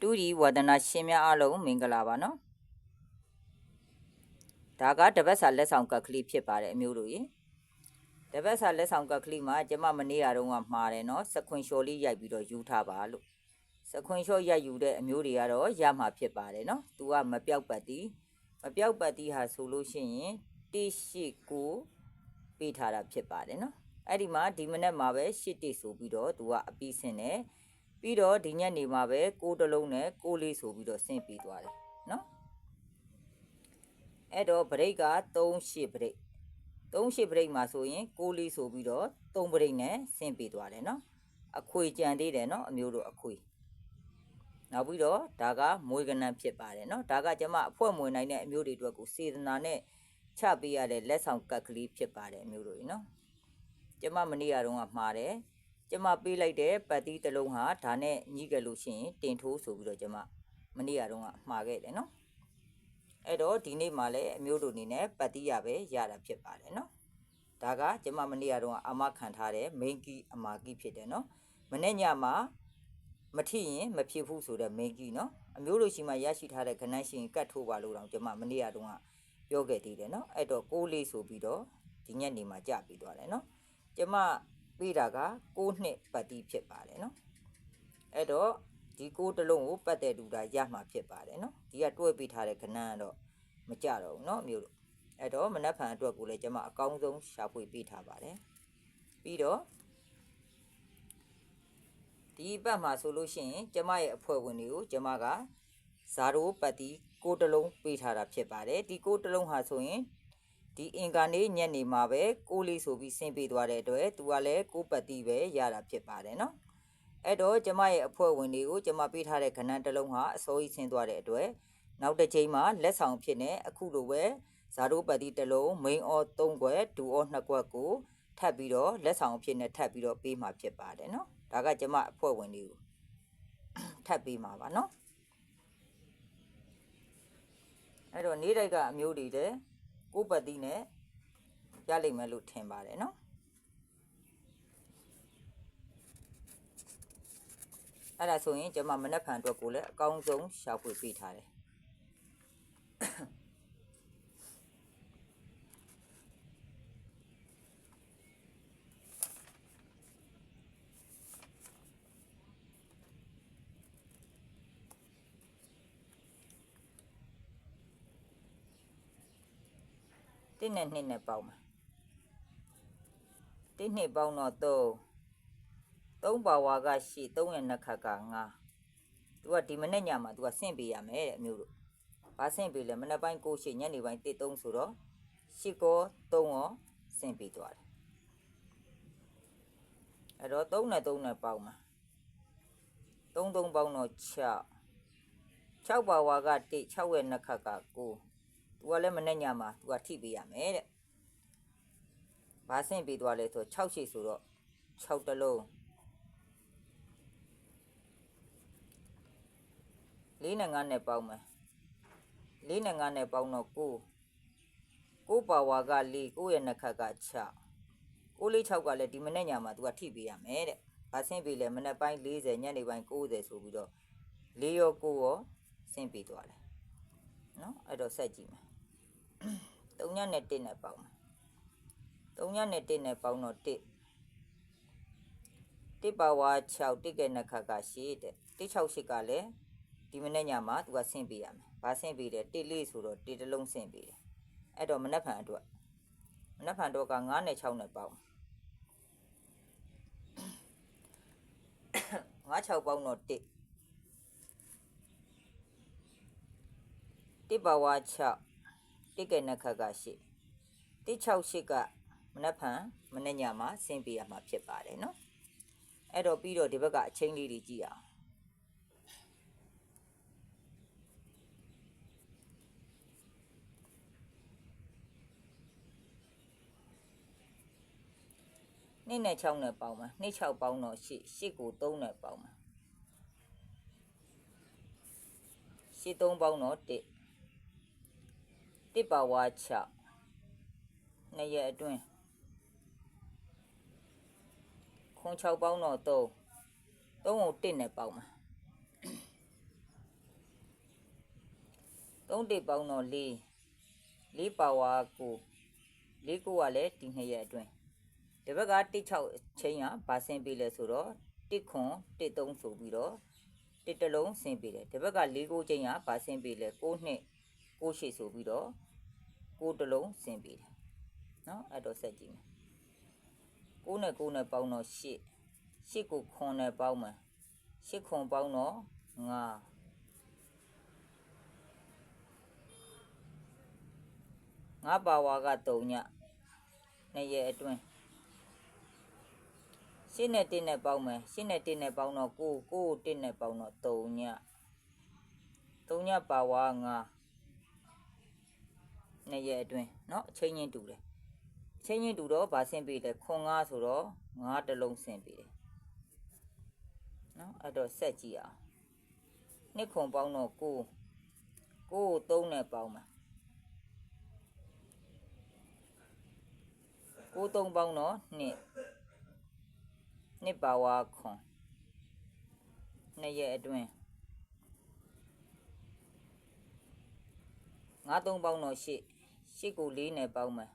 တူဒီဝဒနာရှင်များအားလုံးမင်္ဂလာပါနော်ဒါကတပတ်စာလက်ဆောင်ကတ်ကလေးဖြစ်ပါတယ်အမျိုးတို့ရေတပတ်စာလက်ဆောင်ကတ်ကလေးမှာကျမမနေ့ကတော့မှားတယ်နော်စခွင်လျှော်လေးရိုက်ပြီးတော့ယူထားပါလို့စခွင်လျှော်ရိုက်ယူတဲ့အမျိုးတွေကတော့ရမှာဖြစ်ပါတယ်နော်သူကမပြောက်ပတ်သည်မပြောက်ပတ်သည်ဟာဆိုလို့ရှိရင်တိရှိကိုပေးထားတာဖြစ်ပါတယ်နော်အဲ့ဒီမှာဒီမနေ့မှာပဲရှစ်တိဆိုပြီးတော့သူကအပြီးဆင်းတယ် ပြီးတော့ဒီညနေမှာပဲကိုးတစ်လုံးနဲ့ကိုးလေးဆိုပြီးတော့ဆင့်ပြီးသွားတယ်နော်အဲ့တော့ဗရိတ်က38ဗရိတ်38ဗရိတ်မှာဆိုရင်ကိုးလေးဆိုပြီးတော့3ဗရိတ်နဲ့ဆင့်ပြီးသွားတယ်နော်အခွေကြံသေးတယ်နော်အမျိုးတို့အခွေနောက်ပြီးတော့ဒါကမွေးကနန်းဖြစ်ပါတယ်နော်ဒါကကျမအဖွဲ့မွေနိုင်တဲ့အမျိုးတွေအတွက်ကိုစေတနာနဲ့ချပေးရတဲ့လက်ဆောင်ကတ်ကလေးဖြစ်ပါတယ်အမျိုးတို့ရေနော်ကျမမနေ့ကတော့မှားတယ် ကျမပေးလိုက်တဲ့ပတ်တီးတစ်လုံးဟာဒါနဲ့ညှိခဲ့လို့ရှိရင်တင်ထိုးဆိုပြီးတော့ကျမမနေ့ကတော့မှားခဲ့တယ်နော်အဲ့တော့ဒီနေ့မှလည်းအမျိုးတို့အနေနဲ့ပတ်တီးရပဲရတာဖြစ်ပါတယ်နော်ဒါကကျမမနေ့ကတော့အာမခံထားတဲ့ main key အမာ key ဖြစ်တယ်နော်မနေ့ညမှာမထီရင်မဖြစ်ဘူးဆိုတဲ့ main key နော်အမျိုးတို့ရှိမှရရှိထားတဲ့ခဏရှင်ကတ်ထိုးပါလို့တော့ကျမမနေ့ကတော့ပြောခဲ့သေးတယ်နော်အဲ့တော့ကိုးလေးဆိုပြီးတော့ဒီညနေမှာကြပြီးသွားတယ်နော်ကျမ ပေးတာက6နှစ်ပတ်တိဖြစ်ပါတယ်နော်အဲ့တော့ဒီ6တလုံးကိုပတ်တဲ့လူတာရမှာဖြစ်ပါတယ်နော်ဒီကတွဲပေးထားတဲ့ခဏကတော့မကြတော့ဘူးနော်မျိုးတို့အဲ့တော့မနက်ဖြန်အတွက်ကိုလည်းကျွန်မအကောင်းဆုံးရှာဖွေပေးထားပါတယ်ပြီးတော့ဒီဘက်မှာဆိုလို့ရှိရင်ကျမရဲ့အဖွဲ့ဝင်တွေကိုကျမကဇာရိုပတ်တီကိုတလုံးပေးထားတာဖြစ်ပါတယ်ဒီကိုတလုံးဟာဆိုရင် ဒီအင်္ဂါနေ့ညနေမှာပဲကိုလေးဆိုပြီးဆင်းပေးသွားတဲ့အတွက်သူကလည်းကိုပတ်တီးပဲရတာဖြစ်ပါတယ်နော်အဲ့တော့ကျမရဲ့အဖွဲ့ဝင်တွေကိုကျမပေးထားတဲ့ခဏတစ်လုံးဟာအစိုးရဆင်းသွားတဲ့အတွက်နောက်တစ်ချိန်မှာလက်ဆောင်ဖြစ်နေအခုလိုပဲဇာတို့ပတ်တီးတစ်လုံး main or 3ခွက်ဒူ or 2ခွက်ကိုထပ်ပြီးတော့လက်ဆောင်ဖြစ်နေထပ်ပြီးတော့ပေးမှာဖြစ်ပါတယ်နော်ဒါကကျမအဖွဲ့ဝင်တွေကိုထပ်ပေးမှာပါနော်အဲ့တော့နေ့တိုင်းကအမျိုးတွေတဲ့ ကိုပတ်တိနဲ့ရလိမ့်မယ်လို့ထင်ပါတယ်နော်အဲ့ဒါဆိုရင်ကျွန်မမနက်ဖြန်အတွက်ကိုလည်းအကောင်းဆုံးရှာဖွေပေးထားတယ် တစ်နဲ့နှစ်နဲ့ပေါင်းမှာတစ်နှစ်ပေါင်းတော့သုံးသုံးပါဝါကရှိသုံးရဲ့နှစ်ခတ်ကငါသူကဒီမနေ့ညမှာသူကဆင့်ပေးရမယ်တဲ့အမျိုးတို့ဘာဆင့်ပေးလဲမနေ့ပိုင်းကိုရှိညနေပိုင်းတစ်သုံးဆိုတော့ရှိကောသုံးရောဆင့်ပေးသွားတယ်အဲ့တော့သုံးနဲ့သုံးနဲ့ပေါင်းမှာသုံးသုံးပေါင်းတော့6 6ပါဝါက1 6ရဲ့နှစ်ခတ်က9 သူကလည်းမနဲ့ညမှာသူကထိပေးရမယ်တဲ့ဘာဆင့်ပေးသွားလဲဆို6ရှိဆိုတော့6တလုံးလေးနဲ့9နဲ့ပေါင်းမယ်လေးနဲ့9နဲ့ပေါင်းတော့9 9ပါဝါက4 9ရဲ့နှစ်ခတ်က6 9လေး6ကလည်းဒီမနေ့ညမှာသူကထိပေးရမယ်တဲ့ဘာဆင့်ပေးလဲမနေ့ပိုင်း40ညနေပိုင်း90ဆိုပြီးတော့4ရော9ရောဆင့်ပေးသွားတယ်နော်အဲ့တော့ဆက်ကြည့်မယ် 3ညနဲ့1နဲ့ပေါင်းမယ်3ညနဲ့1နဲ့ပေါင်းတော့1 1ပါဝါ6တစ်ကဲနှစ်ခါက8တဲ့168ကလည်းဒီမနေ့ညမှာသူကဆင့်ပေးရမယ်။ဘာဆင့်ပေးတယ်1လေးဆိုတော့1တစ်လုံးဆင့်ပေးတယ်။အဲ့တော့မနက်ဖြန်အတွက်မနက်ဖြန်တော့က9နဲ့6နဲ့ပေါင်း9 6ပေါင်းတော့1 1ပါဝါ6 တိကဲနှစ်ခါကရှိ168ကမနက်ဖြန်မနေ့ညမှာဆင်းပေးရမှာဖြစ်ပါတယ်နော်အဲ့တော့ပြီးတော့ဒီဘက်ကအချင်းလေးတွေကြည့်အောင်နှစ်နဲ့6နဲ့ပေါင်းမှာနှစ်6ပေါင်းတော့8 8ကို3နဲ့ပေါင်းမှာ8 3ပေါင်းတော့1 တစ်ပါဝါ6နှစ်ရက်အတွင်းခွန်6ပေါင်းတော့3 3ကို1နဲ့ပေါင်းမှာ3တစ်ပေါင်းတော့4 4ပါဝါကို4ကိုကလည်းဒီနှစ်ရက်အတွင်းဒီဘက်က16ချင်းကဘာဆင်းပေးလဲဆိုတော့1ခွန်1 3ဆိုပြီးတော့တစ်တလုံးဆင်းပေးတယ်ဒီဘက်က4ကိုချင်းကဘာဆင်းပေးလဲ6နှစ် 6ရှိဆိုပြီးတော့6တလုံးဆင်းပေးတယ်နော်အဲ့တော့ဆက်ကြည့်မယ်6နဲ့6နဲ့ပေါင်းတော့8 8ကိုခွန်နဲ့ပေါင်းမယ်8ခွန်ပေါင်းတော့9ငါပါဝါက3ညနှစ်ရက်အတွင်းရှင်းနဲ့တင်းနဲ့ပေါင်းမယ်ရှင်းနဲ့တင်းနဲ့ပေါင်းတော့ကိုကိုတင်းနဲ့ပေါင်းတော့3ည3ညပါဝါ9 နှစ်ရက်အတွင်းเนาะအချိန်ချင်းတူတယ်အချိန်ချင်းတူတော့ဗာဆင်းပေးတယ်ခွန်9ဆိုတော့9တစ်လုံးဆင်းပေးတယ်เนาะအဲ့တော့ဆက်ကြည့်အောင်နှစ်ခွန်ပေါင်းတော့ကိုကို3နဲ့ပေါင်းမယ် ကိုသုံးပေါင်းတော့နှစ်နှစ်ပါဝါခွန်နှစ်ရက်အတွင်းငါးသုံးပေါင်းတော့ရှစ် ရှစ်ကိုလေးနဲ့ပေါင်းမယ်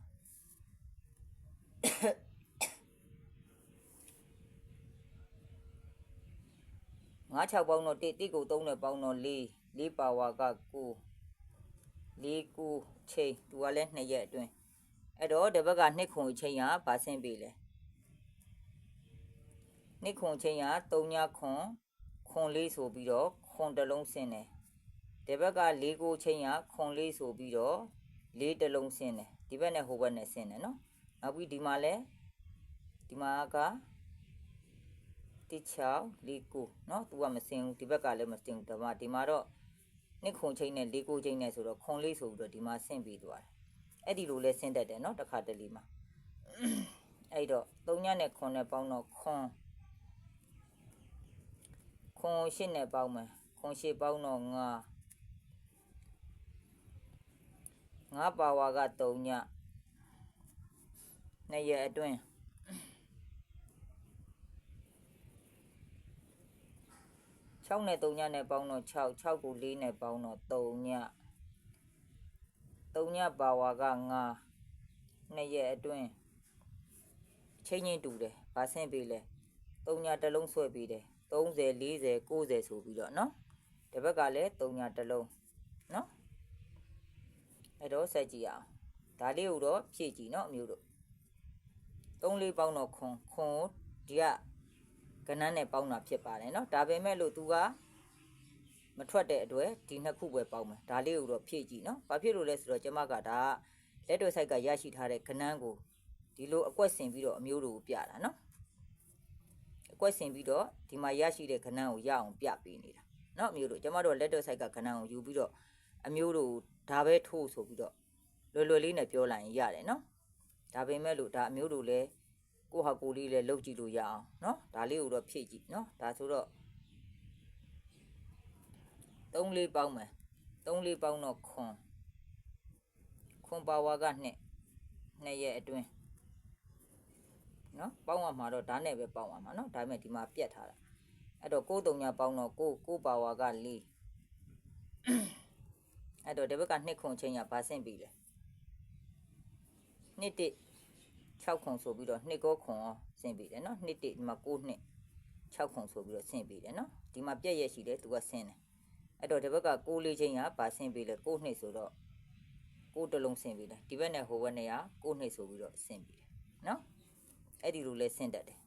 ငါး၆ပေါင်းတော့တစ်တစ်ကိုသုံးနဲ့ပေါင်းတော့လေးလေးပါဝါကကိုလေးကိုချိန်သူကလည်းနှစ်ရက်အတွင်းအဲ့တော့ဒီဘက်ကနှစ်ခွန်အချိန်ကဗာဆင်းပြီလေနှစ်ခွန်အချိန်က3ညခွန်ခွန်လေးဆိုပြီးတော့ခွန်တစ်လုံးဆင်းတယ်ဒီဘက်က၄ကိုအချိန်ကခွန်လေးဆိုပြီးတော့ လေးတစ်လုံးဆင်းတယ်ဒီဘက်နဲ့ဟိုဘက်နဲ့ဆင်းတယ်နော်နောက်ပြီးဒီမှာလဲဒီမှာကတစ်ချောင်းလေးကိုနော်သူကမဆင်းဘူးဒီဘက်ကလည်းမဆင်းဘူးဒါမှဒီမှာတော့နှစ်ခုံချင်းနဲ့လေးကိုချင်းနဲ့ဆိုတော့ခုံလေးဆိုပြီးတော့ဒီမှာဆင့်ပြီးသွားတယ်အဲ့ဒီလိုလဲဆင့်တတ်တယ်နော်တစ်ခါတလေမှာအဲ့တော့၃ညနဲ့ခွန်နဲ့ပေါင်းတော့ခွန်ခွန်ရှစ်နဲ့ပေါင်းမယ်ခွန်ရှစ်ပေါင်းတော့၅ 9ပါဝါက3ညနှစ်ရက်အတွင်း6နဲ့3ညနဲ့ပေါင်းတော့6 6ကို4နဲ့ပေါင်းတော့3ည3ညပါဝါက9နှစ်ရက်အတွင်းချိန်ချင်းတူတယ်ဗာဆင်းပေးလဲ3ညတစ်လုံးဆွဲပေးတယ်30 40 90ဆိုပြီးတော့เนาะဒီဘက်ကလည်း3ညတစ်လုံးเนาะ အဲ့တော့ဆက်ကြည့်အောင်ဒါလေးကိုတော့ဖြည့်ကြည့်နော်အမျိုးတို့၃လေးပေါင်းတော့ခွန်ခွန်ဒီကကနန်းနဲ့ပေါင်းတာဖြစ်ပါတယ်နော်ဒါပေမဲ့လို့သူကမထွက်တဲ့အတွက်ဒီနှစ်ခုပဲပေါင်းမယ်ဒါလေးကိုတော့ဖြည့်ကြည့်နော်ဘာဖြစ်လို့လဲဆိုတော့ကျမကဒါလက်တွေ့ဆိုင်ကရရှိထားတဲ့ကနန်းကိုဒီလိုအကွက်ဆင်ပြီးတော့အမျိုးတို့ကိုပြတာနော်အကွက်ဆင်ပြီးတော့ဒီမှာရရှိတဲ့ကနန်းကိုရအောင်ပြပေးနေတာနော်အမျိုးတို့ကျမတို့လက်တွေ့ဆိုင်ကကနန်းကိုယူပြီးတော့အမျိုးတို့ ဒါပဲထိုးဆိုပြီးတော့လွယ်လွယ်လေးနဲ့ပြောလိုက်ရင်ရတယ်နော်ဒါပေမဲ့လို့ဒါအမျိုးတို့လည်းကိုဟာကိုလေးလည်းလုပ်ကြည့်လို့ရအောင်နော်ဒါလေးကိုတော့ဖြည့်ကြည့်နော်ဒါဆိုတော့3လေးပေါင်းမယ်3လေးပေါင်းတော့ခွန်ခွန်ပါဝါက2နှစ်ရက်အတွင်းနော်ပေါင်းရမှာတော့ဓာတ်နဲ့ပဲပေါင်းရမှာနော်ဒါပေမဲ့ဒီမှာပြတ်ထားတာအဲ့တော့6 3ညပေါင်းတော့6 6ပါဝါက4 အဲ့တော့ဒီဘက်က2ခွန်ချင်းရဘာဆင့်ပြီလဲနှစ်တစ်6ခွန်ဆိုပြီးတော့2ကောခွန်ရောဆင့်ပြီတယ်နော်နှစ်တစ်ဒီမှာ6နှစ်6ခွန်ဆိုပြီးတော့ဆင့်ပြီတယ်နော်ဒီမှာပြက်ရက်ရှိတယ်သူကဆင့်တယ်အဲ့တော့ဒီဘက်က6လေးချင်းရဘာဆင့်ပြီလဲ6နှစ်ဆိုတော့6တလုံးဆင့်ပြီလဲဒီဘက်နဲ့ဟိုဘက်နဲ့က6နှစ်ဆိုပြီးတော့ဆင့်ပြီတယ်နော်အဲ့ဒီလိုလဲဆင့်တတ်တယ်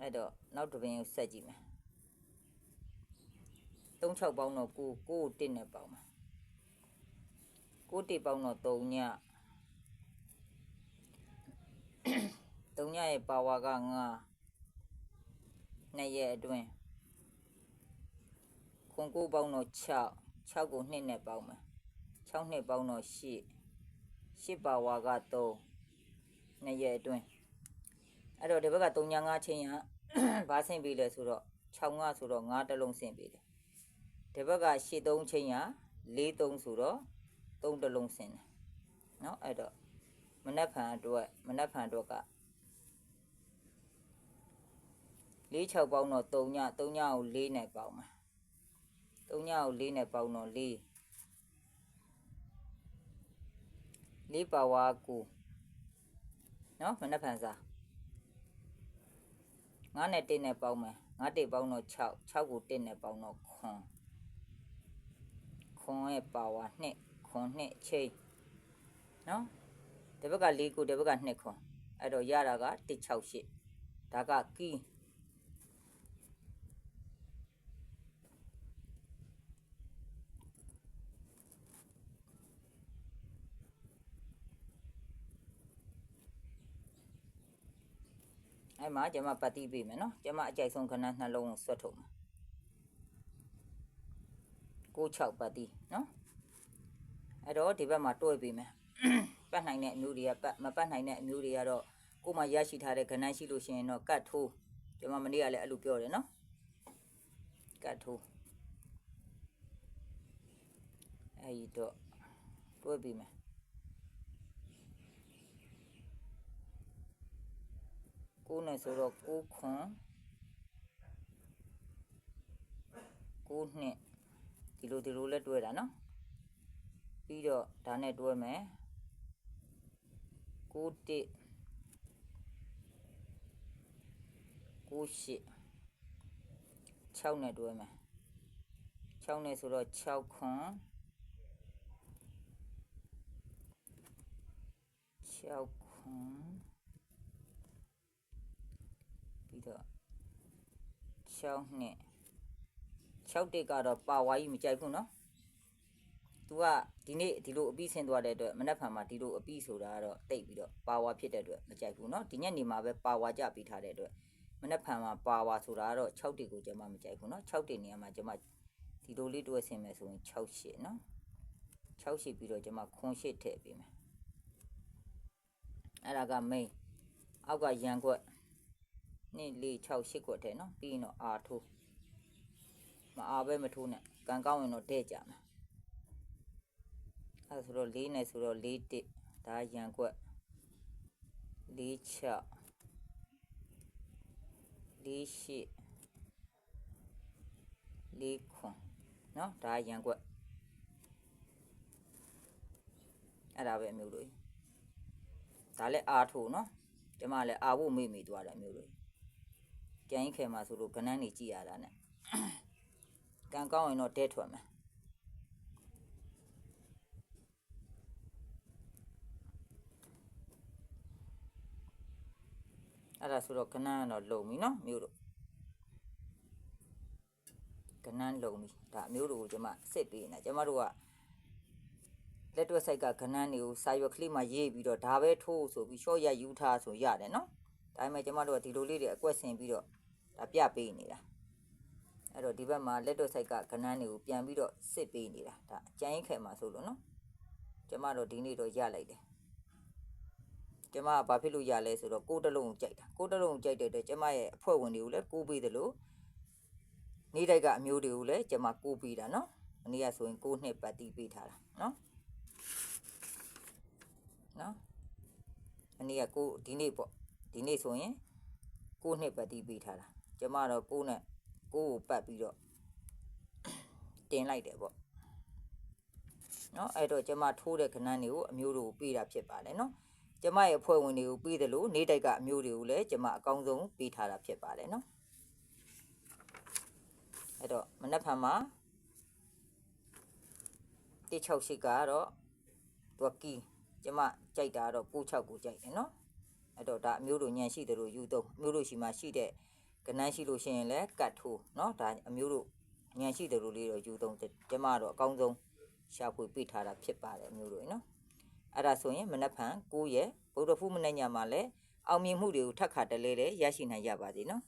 အဲ့တော့နောက်တစ်ပင်ကိုဆက်ကြည့်မယ် 36ပေါင်းတော့9 9တစ်နဲ့ပေါင်းမှာ9တစ်ပေါင်းတော့3ည3ညရဲ့ပါဝါက9နှစ်ရက်အတွင်းခွန်9ပေါင်းတော့6 6ကို2နဲ့ပေါင်းမှာ6နှစ်ပေါင်းတော့8 8ပါဝါက3နှစ်ရက်အတွင်းအဲ့တော့ဒီဘက်က3ည5ချင်းရဘာဆင့်ပေးလဲဆိုတော့6ငါဆိုတော့9တလုံးဆင့်ပေးတယ် ဒီဘက်ကရှေ့3ချင်းဟာ4 3ဆိုတော့3တလုံးဆင်းတယ်เนาะအဲ့တော့မနက်ဖြန်အတွက်မနက်ဖြန်အတွက်က၄6ပေါင်းတော့3ည3ညကို4နဲ့ပေါင်းမှာ3ညကို4နဲ့ပေါင်းတော့4 4ပါဝါ9เนาะမနက်ဖြန်စာ9နဲ့1နဲ့ပေါင်းမယ်9တိပေါင်းတော့6 6ကို1နဲ့ပေါင်းတော့9 ခွန်ရဲ့ပါဝါ2ခွန်2ချိန်နော်ဒီဘက်က4ကိုဒီဘက်က2ခွန်အဲ့တော့ရတာက168ဒါကကီးအဲ့မှာကျမပတ်တိပေးမယ်နော်ကျမအကြိုက်ဆုံးခဏနှလုံးကိုဆွတ်ထုတ်မ ယ်96ပတ်တိနော်အဲ့တော့ဒီဘက်မှာတွဲပေးမယ်ပတ်နိုင်တဲ့အမျိုးတွေကပတ်မပတ်နိုင်တဲ့အမျိုးတွေကတော့ကိုယ်မှရရှိထားတဲ့ခဏရှိလို့ရှိရင်တော့ကတ်ထိုးကျမမနေ့ကလည်းအဲ့လိုပြောတယ်နော်ကတ်ထိုးအဲ့ဒီတော့တွဲပေးမယ်ကိုးနဲ့ဆိုတော့ကိုးခွန်ကိုးနှစ် ဒီလိုဒီလိုလဲတွဲတာနော်ပြီးတော့ဒါနဲ့တွဲမယ်ကိုးတစ်ကိုးရှစ်6နဲ့တွဲမယ်6နဲ့ဆိုတော့6ခွန်6ခွန်ပြီးတော့6နှ စ်6တက်ကတော့ပါဝါကြီးမကြိုက်ဘူးเนาะ तू ကဒီနေ့ဒီလိုအပြီးဆင်းသွားတဲ့အတွက်မနက်ဖြန်မှာဒီလိုအပြီးဆိုတာကတော့တိတ်ပြီးတော့ပါဝါဖြစ်တဲ့အတွက်မကြိုက်ဘူးเนาะဒီညနေမှာပဲပါဝါကြပြီးထားတဲ့အတွက်မနက်ဖြန်မှာပါဝါဆိုတာကတော့6တက်ကိုကျွန်မမကြိုက်ဘူးเนาะ6တက်နေရာမှာကျွန်မဒီလိုလေးတွဲဆင်းမယ်ဆိုရင်6ရှစ်เนาะ6ရှစ်ပြီးတော့ကျွန်မခွန်ရှစ်ထည့်ပေးမယ်အဲ့ဒါက main အောက်ကရန်ကွက်2 4 6 8ကွက်ထဲเนาะပြီးရင်တော့အာထိုး မအားပဲမထိုးနဲ့ကန်ကောင်းရင်တော့တဲ့ကြမယ်အဲဆိုတော့၄နဲ့ဆိုတော့၄တစ်ဒါရန်ကွက်၄၆၄ရှိ၄ခွန်နော်ဒါရန်ကွက်အဲ့ဒါပဲအမျိုးတို့ဒါလည်းအားထိုးနော်ကျမလည်းအားဖို့မေ့မိသွားတယ်အမျိုးတို့ကြိုင်းခဲမှာဆိုလို့ကဏန်းနေကြည့်ရတာ ਨੇ ကံကောင်းရင်တော့တဲထွက်မယ်အဲ့ဒါဆိုတော့ကနန်းကတော့လုံပြီเนาะမျိုးတို့ကနန်းလုံပြီဒါအမျိုးတို့ကိုကျွန်မစစ်ပေးနေတာကျွန်မတို့ကလက်တွက်ဆိုင်ကကနန်းတွေကိုစာရွက်ကလေးမှာရေးပြီးတော့ဒါပဲထိုးဆိုပြီးရှော့ရယူထားဆိုရတယ်เนาะဒါပေမဲ့ကျွန်မတို့ကဒီလိုလေးတွေအကွက်ဆင်ပြီးတော့ဒါပြပေးနေတာ အဲ့တော့ဒီဘက်မှာလက်တော့ဆိုင်ကကနန်းတွေကိုပြန်ပြီးတော့စစ်ပေးနေတာဒါအကျန်းခဲမှာဆိုလို့နော်ကျမတို့ဒီနေ့တော့ရလိုက်တယ်ကျမကဘာဖြစ်လို့ရလဲဆိုတော့ကိုတလုံးကိုကြိုက်တာကိုတလုံးကိုကြိုက်တဲ့အတွက်ကျမရဲ့အဖွဲ့ဝင်တွေကိုလည်းကိုပေးတယ်လို့နေ့တိုက်ကအမျိုးတွေကိုလည်းကျမကိုပေးတာနော်မနေ့ကဆိုရင်ကိုနှစ်ပတ်တီးပေးထားတာနော်နော်မနေ့ကကိုဒီနေ့ပေါ့ဒီနေ့ဆိုရင်ကိုနှစ်ပတ်တီးပေးထားတာကျမတော့ကိုနဲ့ ကိုကိုပတ်ပြီးတော့တင်လိုက်တယ်ပေါ့နော်အဲ့တော့ကျမထိုးတဲ့ခဏန်းတွေကိုအမျိုးတွေကိုပေးတာဖြစ်ပါတယ်နော်ကျမရဲ့အဖွဲ့ဝင်တွေကိုပေးတယ်လို့နေတိုက်ကအမျိုးတွေကိုလည်းကျမအကောင်းဆုံးပေးထားတာဖြစ်ပါတယ်နော်အဲ့တော့မနက်ဖြန်မှာ168ကတော့သူကကီကျမကြိုက်တာတော့96ကိုကြိုက်တယ်နော်အဲ့တော့ဒါအမျိုးတို့ညံရှိတယ်လို့ယူတော့အမျိုးတို့ရှိမှရှိတဲ့ ကနန်းရှိလို့ရှိရင်လည်းကတ်ထိုးเนาะဒါအမျိုးတို့ညံရှိတယ်လို့လေးတော့ယူသုံးကျမတော့အကောင်းဆုံးရှာဖွေပြထားတာဖြစ်ပါတယ်အမျိုးတို့เนาะအဲ့ဒါဆိုရင်မနက်ဖြန်9ရက်ဗုဒ္ဓဖူးမနေ့ညမှာလည်းအောင်မြင်မှုတွေကိုထပ်ခါတလဲလဲရရှိနိုင်ကြပါစေเนาะ